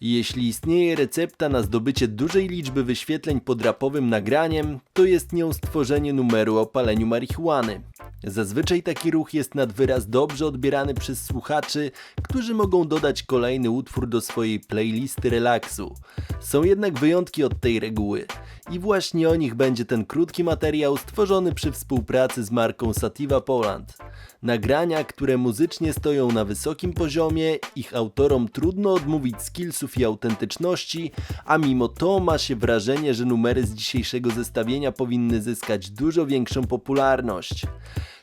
Jeśli istnieje recepta na zdobycie dużej liczby wyświetleń pod rapowym nagraniem, to jest nią stworzenie numeru o paleniu marihuany. Zazwyczaj taki ruch jest nad wyraz dobrze odbierany przez słuchaczy, którzy mogą dodać kolejny utwór do swojej playlisty relaksu. Są jednak wyjątki od tej reguły. I właśnie o nich będzie ten krótki materiał stworzony przy współpracy z marką Sativa Poland. Nagrania, które muzycznie stoją na wysokim poziomie, ich autorom trudno odmówić skillsów i autentyczności, a mimo to ma się wrażenie, że numery z dzisiejszego zestawienia powinny zyskać dużo większą popularność.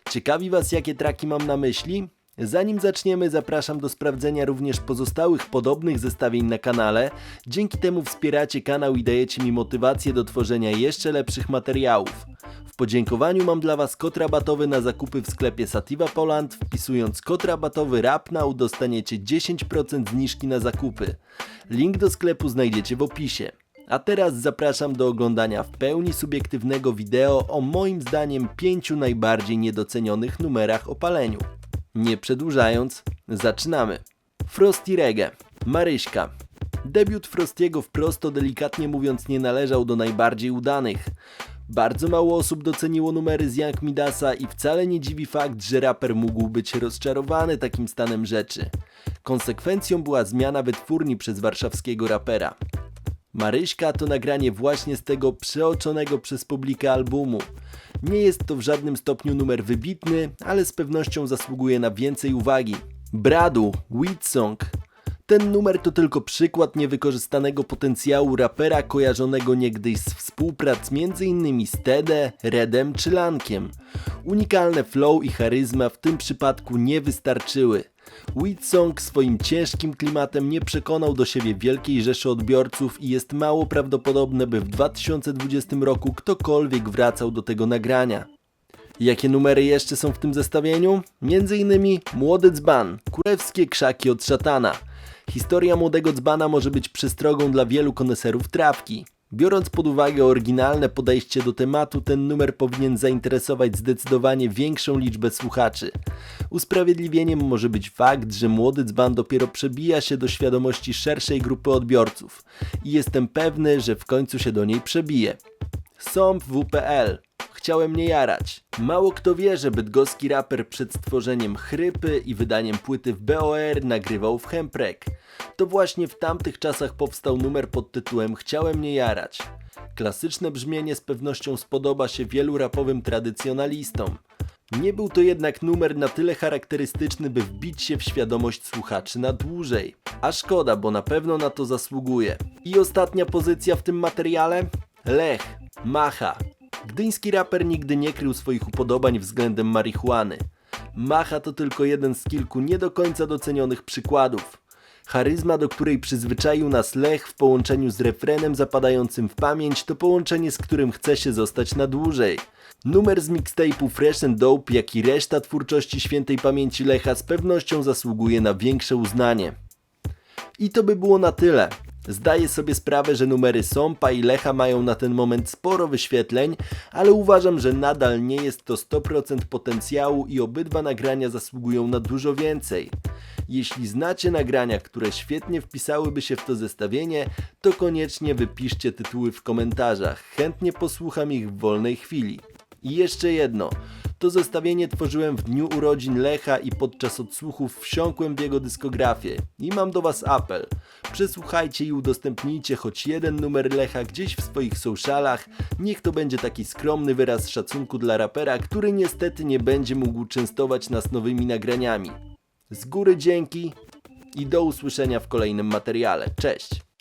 Ciekawi Was, jakie traki mam na myśli? Zanim zaczniemy, zapraszam do sprawdzenia również pozostałych podobnych zestawień na kanale. Dzięki temu wspieracie kanał i dajecie mi motywację do tworzenia jeszcze lepszych materiałów. Podziękowaniu mam dla Was kod rabatowy na zakupy w sklepie Sativa Poland. Wpisując kod rabatowy RAPNAU dostaniecie 10% zniżki na zakupy. Link do sklepu znajdziecie w opisie. A teraz zapraszam do oglądania w pełni subiektywnego wideo o moim zdaniem pięciu najbardziej niedocenionych numerach o paleniu. Nie przedłużając, zaczynamy. Frosty Reggae, Maryśka. Debiut Frostiego wprost delikatnie mówiąc nie należał do najbardziej udanych. Bardzo mało osób doceniło numery z Young Midasa i wcale nie dziwi fakt, że raper mógł być rozczarowany takim stanem rzeczy. Konsekwencją była zmiana wytwórni przez warszawskiego rapera. Maryśka to nagranie właśnie z tego przeoczonego przez publikę albumu. Nie jest to w żadnym stopniu numer wybitny, ale z pewnością zasługuje na więcej uwagi. Bradu, Weed Song. Ten numer to tylko przykład niewykorzystanego potencjału rapera kojarzonego niegdyś z współprac m.in. z Tede, Redem czy Lankiem. Unikalne flow i charyzma w tym przypadku nie wystarczyły. Weed Song swoim ciężkim klimatem nie przekonał do siebie wielkiej rzeszy odbiorców i jest mało prawdopodobne, by w 2020 roku ktokolwiek wracał do tego nagrania. Jakie numery jeszcze są w tym zestawieniu? Między innymi Młody Dzban, Kurewskie Krzaki od Szatana. Historia Młodego Dzbana może być przestrogą dla wielu koneserów trawki. Biorąc pod uwagę oryginalne podejście do tematu, ten numer powinien zainteresować zdecydowanie większą liczbę słuchaczy. Usprawiedliwieniem może być fakt, że młody dzban dopiero przebija się do świadomości szerszej grupy odbiorców i jestem pewny, że w końcu się do niej przebije. Sąb WPL. Chciałem nie jarać. Mało kto wie, że bydgoski raper przed stworzeniem Chrypy i wydaniem płyty w BOR nagrywał w Hemprek. To właśnie w tamtych czasach powstał numer pod tytułem Chciałem nie jarać. Klasyczne brzmienie z pewnością spodoba się wielu rapowym tradycjonalistom. Nie był to jednak numer na tyle charakterystyczny, by wbić się w świadomość słuchaczy na dłużej. A szkoda, bo na pewno na to zasługuje. I ostatnia pozycja w tym materiale? Lech, Macha. Gdyński raper nigdy nie krył swoich upodobań względem marihuany. Macha to tylko jeden z kilku nie do końca docenionych przykładów. Charyzma, do której przyzwyczaił nas Lech w połączeniu z refrenem zapadającym w pamięć, to połączenie, z którym chce się zostać na dłużej. Numer z mixtape'u Fresh and Dope, jak i reszta twórczości świętej pamięci Lecha z pewnością zasługuje na większe uznanie. I to by było na tyle. Zdaję sobie sprawę, że numery Sąpa i Lecha mają na ten moment sporo wyświetleń, ale uważam, że nadal nie jest to 100% potencjału i obydwa nagrania zasługują na dużo więcej. Jeśli znacie nagrania, które świetnie wpisałyby się w to zestawienie, to koniecznie wypiszcie tytuły w komentarzach. Chętnie posłucham ich w wolnej chwili. I jeszcze jedno. To zestawienie tworzyłem w dniu urodzin Lecha i podczas odsłuchów wsiąkłem w jego dyskografię. I mam do Was apel. Przesłuchajcie i udostępnijcie choć jeden numer Lecha gdzieś w swoich socialach. Niech to będzie taki skromny wyraz szacunku dla rapera, który niestety nie będzie mógł częstować nas nowymi nagraniami. Z góry dzięki i do usłyszenia w kolejnym materiale. Cześć!